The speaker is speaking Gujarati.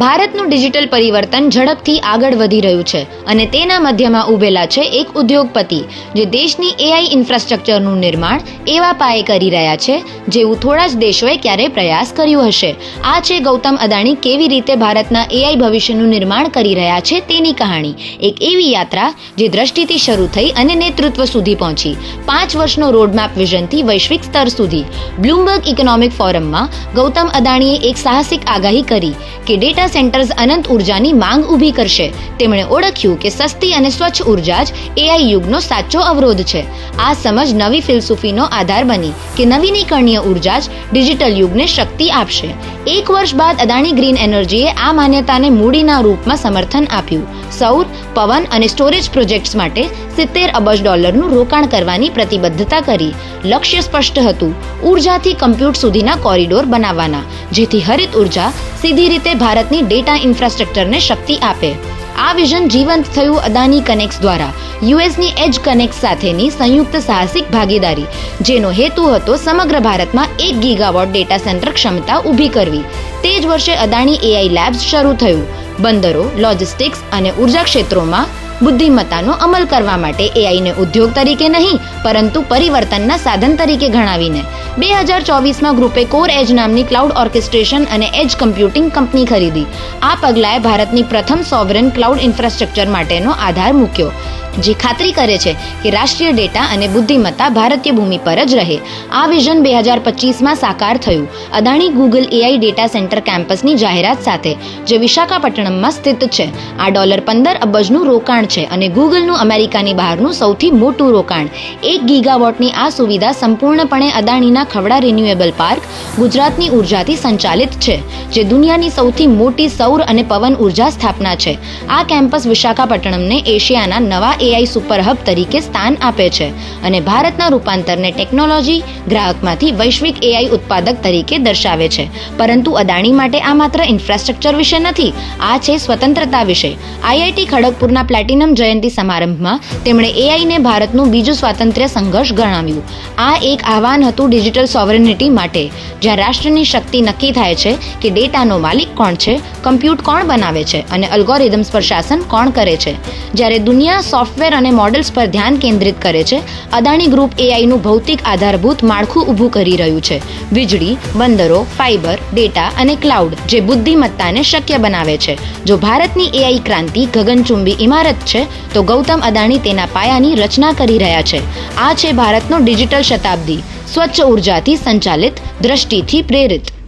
ભારતનું ડિજિટલ પરિવર્તન ઝડપથી આગળ વધી રહ્યું છે અને તેના મધ્યમાં ઊભેલા છે એક ઉદ્યોગપતિ જે દેશની એઆઈ ઇન્ફ્રાસ્ટ્રક્ચરનું નિર્માણ એવા પાયે કરી રહ્યા છે, જેવું થોડા જ દેશોએ ક્યારેય પ્રયાસ કર્યો હશે. આ છે ગૌતમ અદાણી કેવી રીતે ભારતના એઆઈ ભવિષ્યનું નિર્માણ કરી રહ્યા છે તેની કહાણી. એક એવી યાત્રા જે દ્રષ્ટિથી શરૂ થઈ અને નેતૃત્વ સુધી પહોંચી. પાંચ વર્ષનો રોડમેપ વિઝનથી વૈશ્વિક સ્તર સુધી. બ્લુમબર્ગ ઇકોનોમિક ફોરમમાં ગૌતમ અદાણીએ એક સાહસિક આગાહી કરી કે ડેટા સેન્ટર્સ અનંત ઉર્જાની માંગ ઊભી કરશે. તેમણે ઓળખ્યું કે સસ્તી અને સ્વચ્છ ઊર્જા જ એઆઈ યુગનો સાચો અવરોધ છે. આ સમજ નવી ફિલસૂફીનો આધાર બની કે નવીનીકરણીય ઊર્જા જ ડિજિટલ યુગને શક્તિ આપશે. એક વર્ષ બાદ અદાણી ગ્રીન એનર્જીએ આ માન્યતાને મૂડીના રૂપમાં સમર્થન આપ્યું. સૌર, પવન અને સ્ટોરેજ પ્રોજેક્ટ્સ માટે સિત્તેર અબજ ડોલરનું રોકાણ કરવાની પ્રતિબદ્ધતા કરી. લક્ષ્ય સ્પષ્ટ હતું, ઉર્જાથી કમ્પ્યુટ સુધીના કોરિડોર બનાવવાના, જેથી હરિત ઊર્જા સીધી રીતે ભારતની ડેટા ઇન્ફ્રાસ્ટ્રક્ચરને શક્તિ આપે. આ વિઝન જીવંત થયું અદાની કનેક્ટ્સ દ્વારા. યુએસની એજ કનેક્ટ સાથેની સંયુક્ત સાહસિક ભાગીદારી, જેનો હેતુ હતો સમગ્ર ભારતમાં એક ગીગાવોટ ડેટા સેન્ટર ક્ષમતા ઊભી કરવી. તે જ વર્ષે અદાણી એઆઈ લેબ્સ શરૂ થયું. બંદરો, લોજિસ્ટિક્સ અને ઊર્જા ક્ષેત્રોમાં બુદ્ધિમત્તાનો અમલ કરવા માટે એઆઈને ઉદ્યોગ તરીકે નહીં, પરંતુ પરિવર્તનના સાધન તરીકે ગણાવીને. બે હજાર ચોવીસમાં ગ્રુપે કોર એજ નામની ક્લાઉડ ઓર્કેસ્ટ્રેશન અને એજ કમ્પ્યુટિંગ કંપની ખરીદી. આ પગલાએ ભારતની પ્રથમ સોવરેન ક્લાઉડ ઇન્ફ્રાસ્ટ્રક્ચર માટેનો આધાર મૂક્યો. જે ખાતરી કરે છે કે રાષ્ટ્રીય ડેટા અને બુદ્ધિમત્તા ભારતીય ભૂમિ પર જ રહે. આ વિઝન બે હજાર પચીસમાં સાકાર થયું. Adani Google AI data centre કેમ્પસની જાહેરાત સાથે, જે વિશાખાપટ્ટનમમાં સ્થિત છે. આ ડોલર પંદર અબજનું રોકાણ છે અને ગૂગલનું અમેરિકાની બહારનું સૌથી મોટું રોકાણ. એક ગીગાવોટની આ સુવિધા સંપૂર્ણપણે અદાણીના ખવડા રિન્યુએબલ પાર્ક ગુજરાતની ઉર્જાથી સંચાલિત છે, જે દુનિયાની સૌથી મોટી સૌર અને પવન ઊર્જા સ્થાપના છે. આ કેમ્પસ વિશાખાપટ્ટનમને એશિયાના નવા એઆઈ સુપર હબ તરીકે સ્થાન આપે છે અને ભારતના રૂપાંતરને ટેકનોલોજી, ગ્રાહકમાંથી વૈશ્વિક એઆઈ ઉત્પાદક તરીકે દર્શાવે છે. પરંતુ અદાણી માટે આ માત્ર ઇન્ફ્રાસ્ટ્રક્ચર વિશે નથી, આ છે સ્વતંત્રતા વિશે. આઈઆઈટી ખડગપુરના પ્લેટિનમ જયંતિ સમારંભમાં તેમણે એઆઈને ભારતનું બીજું સ્વાતંત્ર્ય સંઘર્ષ ગણાવ્યું. આ એક આહવાન હતું ડિજિટલ સોવરેનિટી માટે, જ્યાં રાષ્ટ્રની શક્તિ નક્કી થાય છે કે ડેટાનો માલિક કોણ છે, કમ્પ્યુટ કોણ બનાવે છે અને અલ્ગોરિધમ્સ પર શાસન કોણ કરે છે. જ્યારે દુનિયા સોફ્ટવેર અને મોડલ્સ પર ધ્યાન કેન્દ્રિત કરે છે. અદાણી ગ્રુપ એઆઈનું ભૌતિક આધારભૂત માળખું ઊભું કરી રહ્યું છે. વીજળી, બંદરો ફાઇબર ડેટા અને ક્લાઉડ જે બુદ્ધિમત્તાને શક્ય બનાવે છે. જો ભારતની એઆઈ ક્રાંતિ ગગનચુંબી ઇમારત છે, તો ગૌતમ અદાણી તેના પાયાની રચના કરી રહ્યા છે. આ છે ભારતનો ડિજિટલ શતાબ્દી. સ્વચ્છ ઉર્જાથી સંચાલિત, દ્રષ્ટિથી પ્રેરિત.